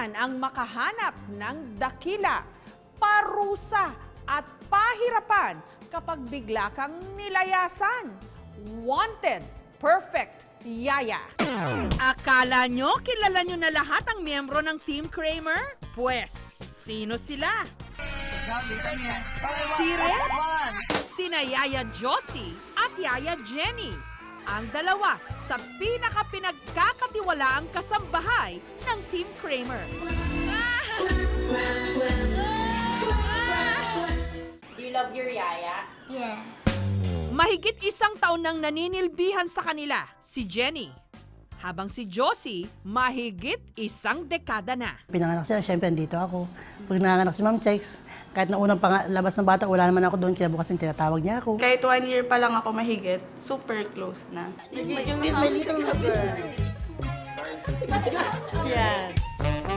naman ang makahanap ng dakila, parusa at pahirapan kapag bigla kang nilayasan. Wanted, perfect, yaya. Akala nyo kilala nyo na lahat ang miyembro ng Team Kramer? Pwes, sino sila? Si Red, sina Yaya Josie at Yaya Jenny. Ang dalawa sa pinaka-pinagkakatiwalaang kasambahay ng Team Kramer. Do you love your yaya? Yes. Mahigit isang taon nang naninilbihan sa kanila si Jenny. Habang si Josie, mahigit isang dekada na. Pinanganak sila, syempre dito ako. Pag nanganak si Ma'am Checks, kahit na unang panga- labas ng bata, wala naman ako doon, kinabukasan tinatawag niya ako. Kahit one year pa lang ako mahigit, super close na.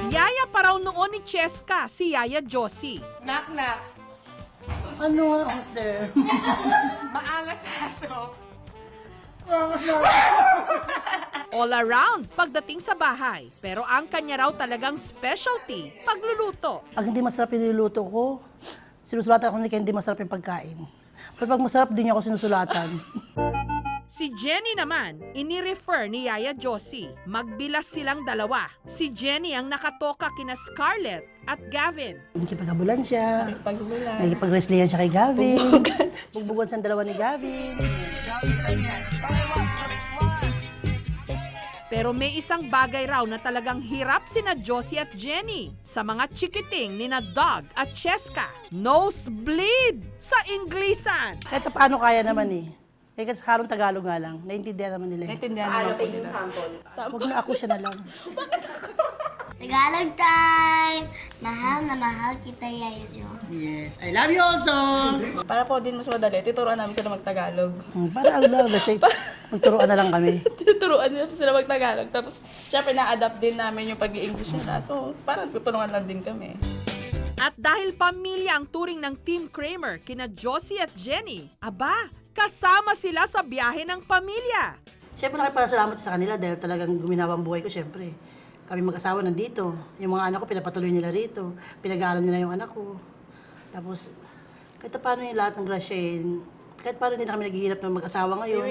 Yaya pa raw noon ni Cheska si Yaya Josie. Knock knock. Ano nga, who's there? Maangas aso. All around pagdating sa bahay. Pero ang kanya raw talagang specialty, pagluluto. Pag hindi masarap yung niluluto ko, sinusulatan ako ni Ken, hindi masarap yung pagkain. Pero pag masarap, din niya ako sinusulatan. Si Jenny naman, ini-refer ni Yaya Josie. Magbilas silang dalawa. Si Jenny ang nakatoka kina Scarlett at Gavin. Nakipagabulan siya. Pagbulan. Nakipag-wrestlingan siya kay Gavin. Bugbugan sa dalawa ni Gavin. Pero may isang bagay raw na talagang hirap sina Josie at Jenny sa mga chikiting ni na Dog at Cheska. Nosebleed sa Inglisan. Kahit paano kaya naman eh. Eh kasi halong Tagalog nga lang. Naintindihan naman nila. eh. Naintindihan naman po nila. sample? Huwag na ako siya na lang. Tagalog time! Mahal na mahal kita, Yaya Jo. Yes, I love you also! Para po din mas madali, tuturuan namin sila mag-Tagalog. Hmm, Para ang love, let's say, magturoan na lang kami. tuturuan nila sila mag-Tagalog. Tapos, syempre, na-adapt din namin yung pag english nila. So, parang tutulungan lang din kami. At dahil pamilya ang turing ng Team Kramer kina Josie at Jenny, aba, kasama sila sa biyahe ng pamilya. Siyempre nakipasalamat sa kanila dahil talagang guminawa ang buhay ko, siyempre. Kami mag-asawa nandito. Yung mga anak ko, pinapatuloy nila rito. Pinag-aaral nila yung anak ko. Tapos, kahit paano yung lahat ng grasya eh, kahit paano hindi na kami naghihirap ng mag-asawa ngayon.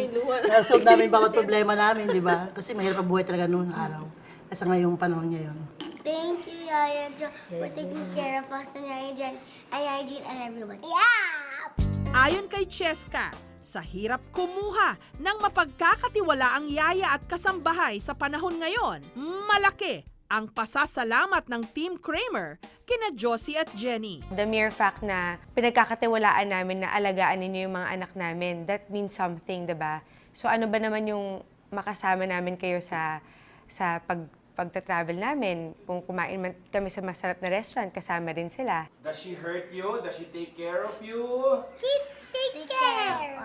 Nasolve namin yung bawat problema namin, di ba? Kasi mahirap ang buhay talaga noon araw. Kasi ngayong panahon ngayon. Thank you, Yaya Jo, for taking care of us and Yaya Jen, and Yaya Jean, and everyone. Yeah! Ayon kay Cheska, sa hirap kumuha ng mapagkakatiwalaang yaya at kasambahay sa panahon ngayon, malaki ang pasasalamat ng Team Kramer kina Josie at Jenny. The mere fact na pinagkakatiwalaan namin na alagaan ninyo yung mga anak namin, that means something, 'di ba? So ano ba naman yung makasama namin kayo sa sa pag pagta-travel namin? Kung kumain man kami sa masarap na restaurant, kasama rin sila. Does she hurt you? Does she take care of you? Keep, take, care!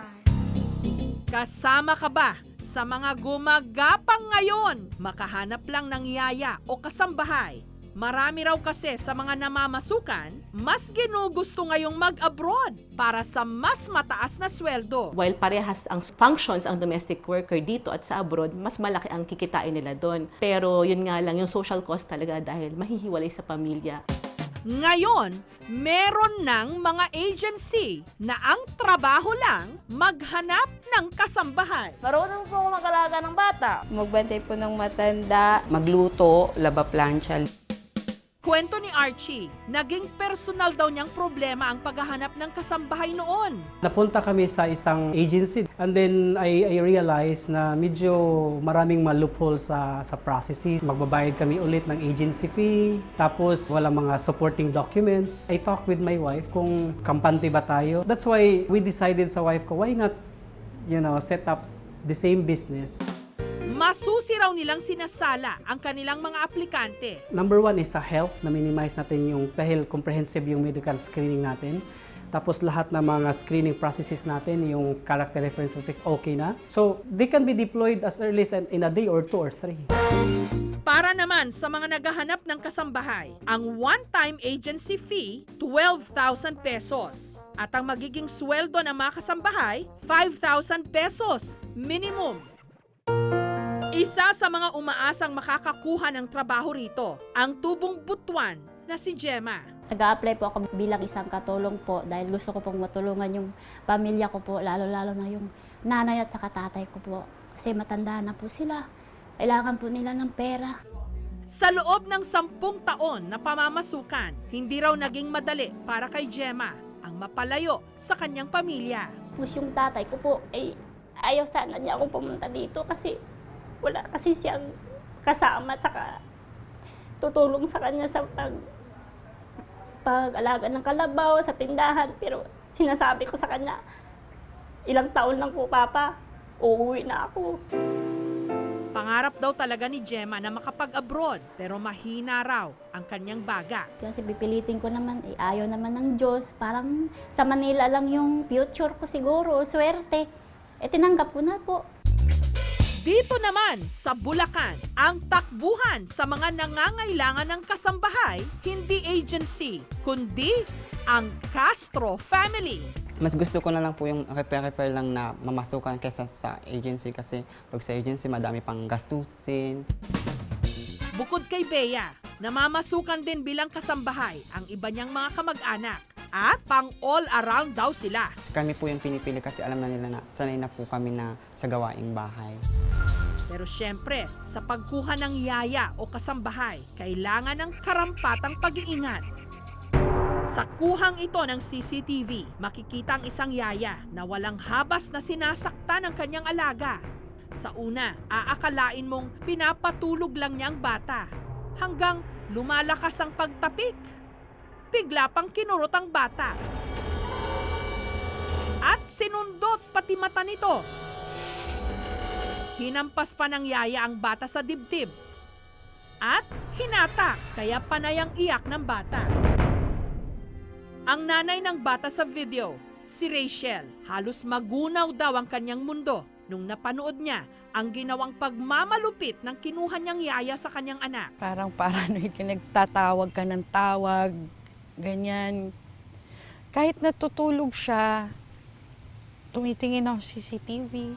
Kasama ka ba sa mga gumagapang ngayon? Makahanap lang ng yaya o kasambahay. Marami raw kasi sa mga namamasukan, mas ginugusto ngayong mag-abroad para sa mas mataas na sweldo. While parehas ang functions ang domestic worker dito at sa abroad, mas malaki ang kikitain nila doon. Pero yun nga lang, yung social cost talaga dahil mahihiwalay sa pamilya. Ngayon, meron ng mga agency na ang trabaho lang maghanap ng kasambahay. Marunong po mag-alaga ng bata. Magbantay po ng matanda. magluto, laba plancha. Kwento ni Archie, naging personal daw niyang problema ang paghahanap ng kasambahay noon. Napunta kami sa isang agency and then I, I realized na medyo maraming ma-loophole sa, sa processes. Magbabayad kami ulit ng agency fee, tapos wala mga supporting documents. I talked with my wife kung kampante ba tayo. That's why we decided sa wife ko, why not, you know, set up the same business. Masusi raw nilang sinasala ang kanilang mga aplikante. Number one is sa health, na minimize natin yung dahil comprehensive yung medical screening natin. Tapos lahat ng mga screening processes natin, yung character reference okay na. So, they can be deployed as early as in a day or two or three. Para naman sa mga naghahanap ng kasambahay, ang one-time agency fee, 12,000 pesos. At ang magiging sweldo ng mga kasambahay, 5,000 pesos minimum. Isa sa mga umaasang makakakuha ng trabaho rito, ang tubong butuan na si Gemma. Nag-a-apply po ako bilang isang katulong po dahil gusto ko pong matulungan yung pamilya ko po, lalo-lalo na yung nanay at saka tatay ko po. Kasi matanda na po sila. Kailangan po nila ng pera. Sa loob ng sampung taon na pamamasukan, hindi raw naging madali para kay Gemma ang mapalayo sa kanyang pamilya. Tapos yung tatay ko po, ay ayaw sana niya ako pumunta dito kasi wala kasi siyang kasama at saka tutulong sa kanya sa pag pag-alaga ng kalabaw sa tindahan. Pero sinasabi ko sa kanya, ilang taon lang po, Papa, uuwi na ako. Pangarap daw talaga ni Gemma na makapag-abroad pero mahina raw ang kanyang baga. Kasi pipilitin ko naman, eh, ayaw naman ng Diyos. Parang sa Manila lang yung future ko siguro, swerte. Eh, tinanggap ko na po. Dito naman sa Bulacan, ang takbuhan sa mga nangangailangan ng kasambahay, hindi agency, kundi ang Castro family. Mas gusto ko na lang po yung repair-repair lang na mamasukan kaysa sa agency kasi pag sa agency madami pang gastusin. Bukod kay Bea, namamasukan din bilang kasambahay ang iba niyang mga kamag-anak at pang all-around daw sila. Kami po yung pinipili kasi alam na nila na sanay na po kami na sa gawaing bahay. Pero syempre, sa pagkuha ng yaya o kasambahay, kailangan ng karampatang pag-iingat. Sa kuhang ito ng CCTV, makikita ang isang yaya na walang habas na sinasakta ng kanyang alaga. Sa una, aakalain mong pinapatulog lang niya ang bata. Hanggang lumalakas ang pagtapik. Bigla pang kinurot ang bata. At sinundot pati mata nito. Hinampas pa ng yaya ang bata sa dibdib. At hinatak, kaya panayang iyak ng bata. Ang nanay ng bata sa video, si Rachel, halos magunaw daw ang kanyang mundo nung napanood niya ang ginawang pagmamalupit ng kinuha niyang yaya sa kanyang anak. Parang paranoid ka, nagtatawag ka ng tawag, ganyan. Kahit natutulog siya, tumitingin ako sa CCTV.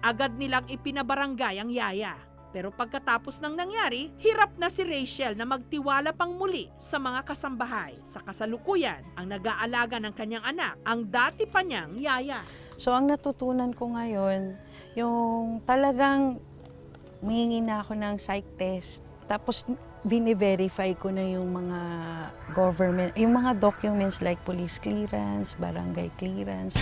Agad nilang ipinabarangay ang yaya. Pero pagkatapos ng nangyari, hirap na si Rachel na magtiwala pang muli sa mga kasambahay. Sa kasalukuyan, ang nag-aalaga ng kanyang anak, ang dati pa niyang yaya. So ang natutunan ko ngayon, yung talagang humingi na ako ng psych test. Tapos bine-verify ko na yung mga government, yung mga documents like police clearance, barangay clearance.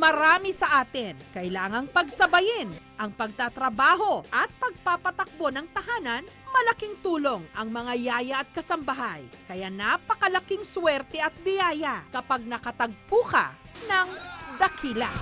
Marami sa atin, kailangang pagsabayin ang pagtatrabaho at pagpapatakbo ng tahanan, malaking tulong ang mga yaya at kasambahay. Kaya napakalaking swerte at biyaya kapag nakatagpo ka ng dakila.